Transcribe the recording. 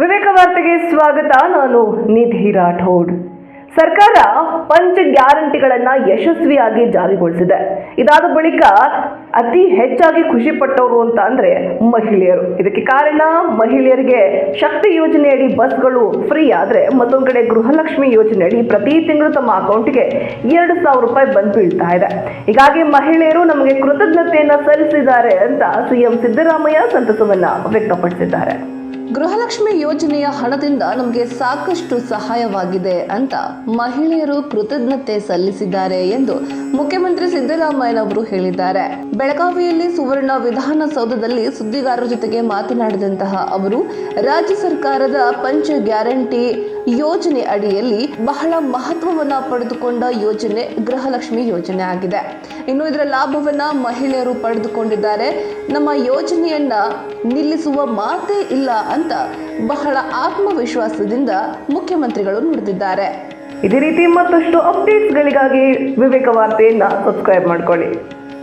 ವಿವೇಕ ವಾರ್ತೆಗೆ ಸ್ವಾಗತ. ನಾನು ನಿಧಿ ರಾಠೋಡ್. ಸರ್ಕಾರ ಪಂಚ ಗ್ಯಾರಂಟಿಗಳನ್ನ ಯಶಸ್ವಿಯಾಗಿ ಜಾರಿಗೊಳಿಸಿದೆ. ಇದಾದ ಬಳಿಕ ಅತಿ ಹೆಚ್ಚಾಗಿ ಖುಷಿ ಪಟ್ಟವರು ಅಂತ ಅಂದ್ರೆ ಮಹಿಳೆಯರು. ಇದಕ್ಕೆ ಕಾರಣ ಮಹಿಳೆಯರಿಗೆ ಶಕ್ತಿ ಯೋಜನೆಯಡಿ ಬಸ್ಗಳು ಫ್ರೀ ಆದ್ರೆ ಮತ್ತೊಂದು ಕಡೆ ಗೃಹಲಕ್ಷ್ಮಿ ಯೋಜನೆಯಡಿ ಪ್ರತಿ ತಿಂಗಳು ತಮ್ಮ ಅಕೌಂಟ್ಗೆ ಎರಡು ಸಾವಿರ ರೂಪಾಯಿ ಬಂದು ಬೀಳ್ತಾ ಇದೆ. ಹೀಗಾಗಿ ಮಹಿಳೆಯರು ನಮಗೆ ಕೃತಜ್ಞತೆಯನ್ನ ಸಲ್ಲಿಸಿದ್ದಾರೆ ಅಂತ ಸಿಎಂ ಸಿದ್ದರಾಮಯ್ಯ ಸಂತಸವನ್ನ ವ್ಯಕ್ತಪಡಿಸಿದ್ದಾರೆ. ಗೃಹಲಕ್ಷ್ಮಿ ಯೋಜನೆಯ ಹಣದಿಂದ ನಮಗೆ ಸಾಕಷ್ಟು ಸಹಾಯವಾಗಿದೆ ಅಂತ ಮಹಿಳೆಯರು ಕೃತಜ್ಞತೆ ಸಲ್ಲಿಸಿದ್ದಾರೆ ಎಂದು ಮುಖ್ಯಮಂತ್ರಿ ಸಿದ್ದರಾಮಯ್ಯನವರು ಹೇಳಿದ್ದಾರೆ. ಬೆಳಗಾವಿಯಲ್ಲಿ ಸುವರ್ಣ ವಿಧಾನಸೌಧದಲ್ಲಿ ಸುದ್ದಿಗಾರರ ಜೊತೆಗೆ ಮಾತನಾಡಿದಂತಹ ಅವರು, ರಾಜ್ಯ ಸರ್ಕಾರದ ಪಂಚ ಗ್ಯಾರಂಟಿ ಯೋಜನೆ ಅಡಿಯಲ್ಲಿ ಬಹಳ ಮಹತ್ವವನ್ನ ಪಡೆದುಕೊಂಡ ಯೋಜನೆ ಗೃಹಲಕ್ಷ್ಮಿ ಯೋಜನೆ ಆಗಿದೆ. ಇನ್ನು ಇದರ ಲಾಭವನ್ನ ಮಹಿಳೆಯರು ಪಡೆದುಕೊಂಡಿದ್ದಾರೆ. ನಮ್ಮ ಯೋಜನೆಯನ್ನ ನಿಲ್ಲಿಸುವ ಮಾತೇ ಇಲ್ಲ ಅಂತ ಬಹಳ ಆತ್ಮವಿಶ್ವಾಸದಿಂದ ಮುಖ್ಯಮಂತ್ರಿಗಳು ನುಡಿದಿದ್ದಾರೆ. ಇದೇ ರೀತಿ ಮತ್ತಷ್ಟು ಅಪ್ಡೇಟ್ಸ್ಗಳಿಗಾಗಿ ವಿವೇಕ ವಾರ್ತೆಯನ್ನು ಸಬ್ಸ್ಕ್ರೈಬ್ ಮಾಡ್ಕೊಳ್ಳಿ.